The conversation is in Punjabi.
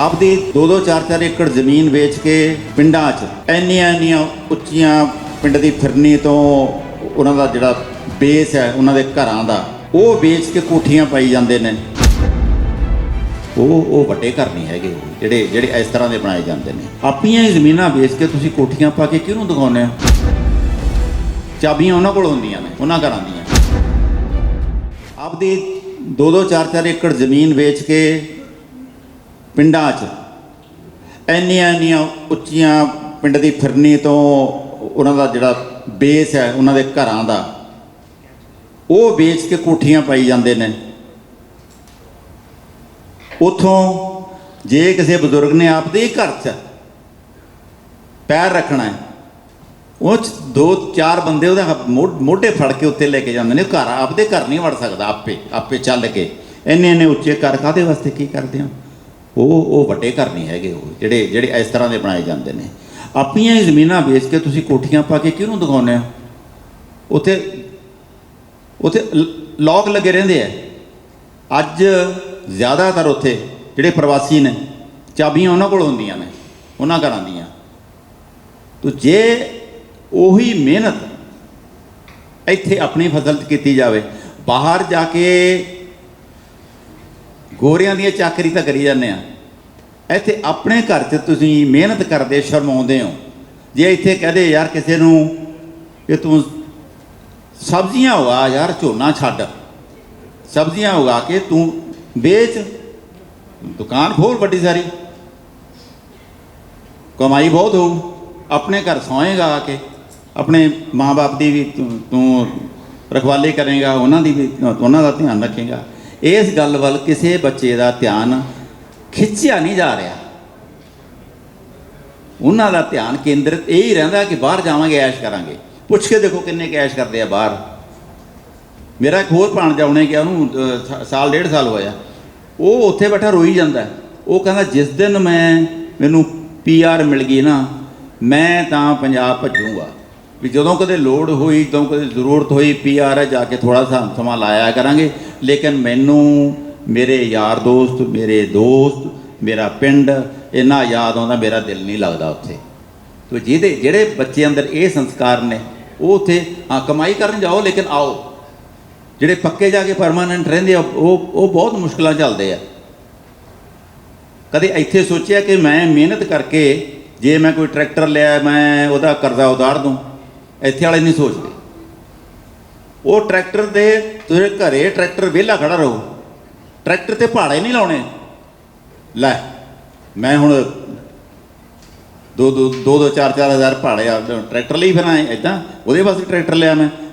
ਆਪਦੀ 2-2 4-4 ਏਕੜ ਜ਼ਮੀਨ ਵੇਚ ਕੇ ਪਿੰਡਾਂ 'ਚ ਇੰਨੀਆਂ ਇੰਨੀਆਂ ਉੱਚੀਆਂ ਪਿੰਡ ਦੀ ਫਿਰਨੀ ਤੋਂ ਉਹਨਾਂ ਦਾ ਜਿਹੜਾ ਬੇਸ ਹੈ, ਉਹਨਾਂ ਦੇ ਘਰਾਂ ਦਾ, ਉਹ ਵੇਚ ਕੇ ਕੋਠੀਆਂ ਪਾਈ ਜਾਂਦੇ ਨੇ। ਉਹ ਉਹ ਵੱਡੇ ਘਰ ਨਹੀਂ ਹੈਗੇ, ਜਿਹੜੇ ਜਿਹੜੇ ਇਸ ਤਰ੍ਹਾਂ ਦੇ ਬਣਾਏ ਜਾਂਦੇ ਨੇ। ਆਪਣੀਆਂ ਹੀ ਜ਼ਮੀਨਾਂ ਵੇਚ ਕੇ ਤੁਸੀਂ ਕੋਠੀਆਂ ਪਾ ਕੇ ਕਿਹਨੂੰ ਦਿਖਾਉਂਦੇ ਹੋ? ਚਾਬੀਆਂ ਉਹਨਾਂ ਕੋਲ ਹੁੰਦੀਆਂ ਨੇ, ਉਹਨਾਂ ਘਰਾਂ ਦੀਆਂ। ਆਪਦੀ 2-2 4-4 ਏਕੜ ਜ਼ਮੀਨ ਵੇਚ ਕੇ ਪਿੰਡਾਂ 'ਚ। ਇੰਨੀਆਂ ਇੰਨੀਆਂ ਉੱਚੀਆਂ ਪਿੰਡ ਦੀ ਫਿਰਨੀ ਤੋਂ ਉਹਨਾਂ ਦਾ ਜਿਹੜਾ ਬੇਸ ਹੈ, ਉਹਨਾਂ ਦੇ ਘਰਾਂ ਦਾ, ਉਹ ਵੇਚ ਕੇ ਕੋਠੀਆਂ ਪਾਈ ਜਾਂਦੇ ਨੇ। ਉਥੋਂ ਜੇ ਕਿਸੇ ਬਜ਼ੁਰਗ ਨੇ ਆਪਦੇ ਹੀ ਘਰ 'ਚ ਪੈਰ ਰੱਖਣਾ ਹੈ, ਉਹ 'ਚ ਦੋ ਚਾਰ ਬੰਦੇ ਉਹਦਾ ਮੋ- ਮੋਢੇ ਫੜ ਕੇ ਉੱਤੇ ਲੈ ਕੇ ਜਾਂਦੇ ਨੇ ਉਹ ਘਰ ਆਪਦੇ ਘਰ ਨਹੀਂ ਵੜ ਸਕਦਾ ਆਪੇ ਆਪੇ ਚੱਲ ਕੇ। ਇੰਨੇ ਇੰਨੇ ਉੱਚੇ ਘਰ ਕਾਦੇ ਵਾਸਤੇ ਕੀ ਕਰਦੇ ਹੋ ਉਹ ਉਹ ਵੱਡੇ ਘਰ ਨਹੀਂ ਹੈਗੇ ਉਹ, ਜਿਹੜੇ ਜਿਹੜੇ ਇਸ ਤਰ੍ਹਾਂ ਦੇ ਬਣਾਏ ਜਾਂਦੇ ਨੇ। ਆਪਣੀਆਂ ਹੀ ਜ਼ਮੀਨਾਂ ਵੇਚ ਕੇ ਤੁਸੀਂ ਕੋਠੀਆਂ ਪਾ ਕੇ ਕਿਹਨੂੰ ਦਿਖਾਉਂਦੇ ਹੋ? ਉੱਥੇ ਉੱਥੇ ਲੋਕ ਲੱਗੇ ਰਹਿੰਦੇ ਆ। ਅੱਜ ਜ਼ਿਆਦਾਤਰ ਉੱਥੇ ਜਿਹੜੇ ਪ੍ਰਵਾਸੀ ਨੇ, ਚਾਬੀਆਂ ਉਹਨਾਂ ਕੋਲ ਹੁੰਦੀਆਂ ਨੇ, ਉਹਨਾਂ ਘਰਾਂ ਦੀਆਂ। ਤੋ ਜੇ ਉਹੀ ਮਿਹਨਤ ਇੱਥੇ ਆਪਣੀ ਫਸਲ 'ਚ ਕੀਤੀ ਜਾਵੇ, ਬਾਹਰ ਜਾ ਕੇ ਗੋਰਿਆਂ ਦੀਆਂ ਚਾਕਰੀ ਤਾਂ ਕਰੀ ਜਾਂਦੇ ਆ। ਇੱਥੇ ਆਪਣੇ ਘਰ 'ਚ ਤੁਸੀਂ ਮਿਹਨਤ ਕਰਦੇ, ਸ਼ਰਮਾਉਂਦੇ ਹੋ। ਜੇ ਇੱਥੇ ਕਹਦੇ, ਯਾਰ, ਕਿਸੇ ਨੂੰ ਕਿ ਤੂੰ ਸਬਜ਼ੀਆਂ ਉਗਾ, ਯਾਰ, ਝੋਨਾ ਛੱਡ। ਸਬਜ਼ੀਆਂ ਉਗਾ ਕੇ ਤੂੰ ਵੇਚ। ਦੁਕਾਨ ਖੋਲ ਵੱਡੀ ਸਾਰੀ। ਕਮਾਈ ਬਹੁਤ ਹੋਊ। ਆਪਣੇ ਘਰ ਸੌਏਗਾ ਆ ਕੇ। ਆਪਣੇ ਮਾਪੇ ਦੀ ਵੀ ਤੂੰ ਤੂੰ ਰਖਵਾਲੀ ਕਰੇਗਾ, ਉਹਨਾਂ ਦੀ ਵੀ, ਉਹਨਾਂ ਦਾ ਧਿਆਨ ਰੱਖੇਗਾ। ਇਸ ਗੱਲ ਵੱਲ ਕਿਸੇ ਬੱਚੇ ਦਾ ਧਿਆਨ ਖਿੱਚਿਆ ਨਹੀਂ ਜਾ ਰਿਹਾ। ਉਹਨਾਂ ਦਾ ਧਿਆਨ ਕੇਂਦਰਿਤ ਇਹ ਹੀ ਰਹਿੰਦਾ ਕਿ ਬਾਹਰ ਜਾਵਾਂਗੇ, ਐਸ਼ ਕਰਾਂਗੇ। ਪੁੱਛ ਕੇ ਦੇਖੋ ਕਿੰਨੇ ਕੈਸ਼ ਕਰਦੇ ਆ ਬਾਹਰ। ਮੇਰਾ ਇੱਕ ਹੋਰ ਭਾਣਜਾ ਉਹਨੇ ਕਿਹਾ ਉਹਨੂੰ ਸਾਲ, ਡੇਢ ਸਾਲ ਹੋਇਆ। ਉਹ ਉੱਥੇ ਬੈਠਾ ਰੋਈ ਜਾਂਦਾ। ਉਹ ਕਹਿੰਦਾ, ਜਿਸ ਦਿਨ ਮੈਂ, ਮੈਨੂੰ ਪੀਆਰ ਮਿਲ ਗਈ ਨਾ, ਮੈਂ ਤਾਂ ਪੰਜਾਬ ਭੱਜੂਗਾ। ਵੀ ਜਦੋਂ ਕਦੇ ਲੋੜ ਹੋਈ, ਜਦੋਂ ਕਦੇ ਜ਼ਰੂਰਤ ਹੋਈ ਪੀਆਰ ਹੈ ਜਾ ਕੇ ਥੋੜਾ ਸਾ ਸਮਾਂ ਲਾਇਆ ਕਰਾਂਗੇ। ਲੇਕਿਨ ਮੈਨੂੰ ਮੇਰੇ ਯਾਰ ਦੋਸਤ, ਮੇਰੇ ਦੋਸਤ, ਮੇਰਾ ਪਿੰਡ, ਇੰਨਾ ਯਾਦ ਆਉਂਦਾ, ਮੇਰਾ ਦਿਲ ਨਹੀਂ ਲੱਗਦਾ ਉੱਥੇ। ਤੋ ਜਿਹਦੇ, ਜਿਹੜੇ ਬੱਚੇ ਅੰਦਰ ਇਹ ਸੰਸਕਾਰ ਨੇ, ਉਹ ਉੱਥੇ, ਹਾਂ, ਕਮਾਈ ਕਰਨ ਜਾਓ, ਲੇਕਿਨ ਆਓ। ਜਿਹੜੇ ਪੱਕੇ ਜਾ ਕੇ ਪਰਮਾਨੈਂਟ ਰਹਿੰਦੇ ਆ, ਉਹ ਉਹ ਬਹੁਤ ਮੁਸ਼ਕਲਾਂ ਚੱਲਦੇ ਆ। ਕਦੇ ਇੱਥੇ ਸੋਚਿਆ ਕਿ ਮੈਂ ਮਿਹਨਤ ਕਰਕੇ, ਜੇ ਮੈਂ ਕੋਈ ਟਰੈਕਟਰ ਲਿਆ, ਮੈਂ ਉਹਦਾ ਕਰਜ਼ਾ ਉਤਾਰ ਦੂੰ ਇੱਥੇ ਵਾਲੇ ਨਹੀਂ ਸੋਚਦੇ। ਉਹ ਟਰੈਕਟਰ ਦੇ ਤੁਸੀਂ ਘਰੇ ਟਰੈਕਟਰ ਵਿਹਲਾ ਖੜਾ ਰਹੋ। ਟਰੈਕਟਰ ਤੇ ਭਾੜੇ ਨਹੀਂ ਲਾਉਣੇ। ਲੈ, ਮੈਂ ਹੁਣ ਦੋ ਦੋ ਦੋ ਦੋ ਚਾਰ ਚਾਰ ਹਜ਼ਾਰ ਭਾੜੇ ਆ, ਟਰੈਕਟਰ ਲਈ ਫਿਰ ਆਏ ਇਦਾਂ ਉਹਦੇ ਵਾਸਤੇ ਟਰੈਕਟਰ ਲਿਆ ਮੈਂ।